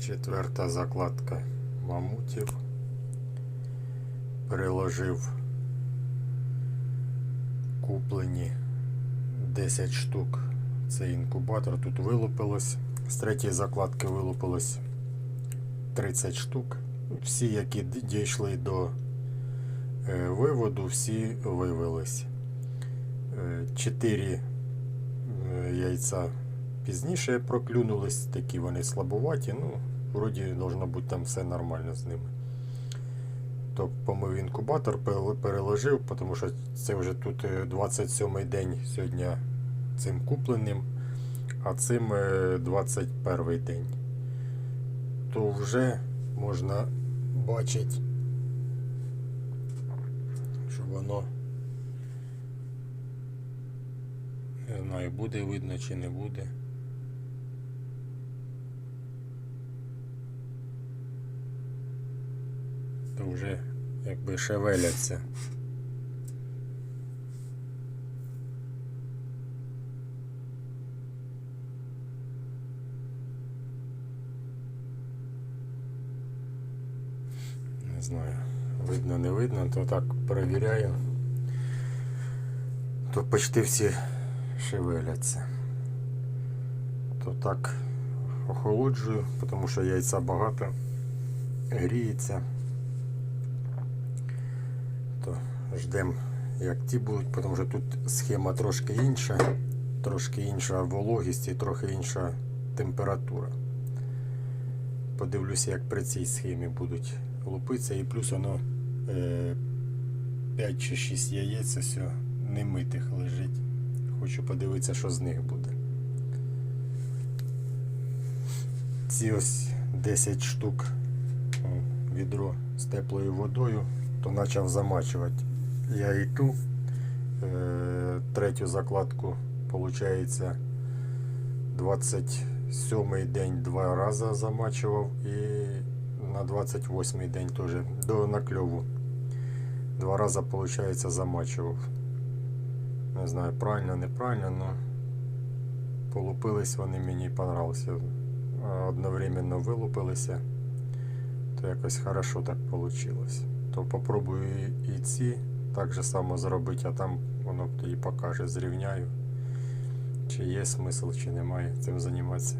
Четверта закладка мамутів. Переложив куплені 10 штук. Це інкубатор. Тут вилупилось. З третьої закладки вилупилось 30 штук. Всі, які дійшли до е, виводу, всі вивелись. 4 яйця пізніше проклюнулись, такі вони слабуваті. Ну, вроді должно бути там все нормально з ними. То помив інкубатор, переложив, тому що це вже тут е, 27-й день сьогодні цим купленим, а цим е, 21 день. То вже можна бачити, що воно не знаю, буде видно чи не буде. То вже якби шевеляться. Не знаю, видно, не видно, то так перевіряю. То почти всі шевеляться. То так охолоджую, тому що яйця багато, гріється. То ждемо, як ті будуть, тому що тут схема трошки інша, трошки інша вологість і трохи інша температура. Подивлюся, як при цій схемі будуть лупитися, і плюс воно е, 5 чи 6 яєць ось немитих лежить. Хочу подивитися, що з них буде. Ці ось 10 штук відро з теплою водою, то почав замачувати. Я і ту е, третю закладку, виходить, 27-й день два рази замачував і на 28-й день теж до накльову. Два рази, виходить, замачував. Не знаю, правильно, неправильно, але полупились вони мені понравилися. Одновременно вилупилися, то якось хорошо так вийшло. То попробую і- ці так же само зробити, а там воно тоді покаже, зрівняю, чи є смисл, чи немає цим займатися.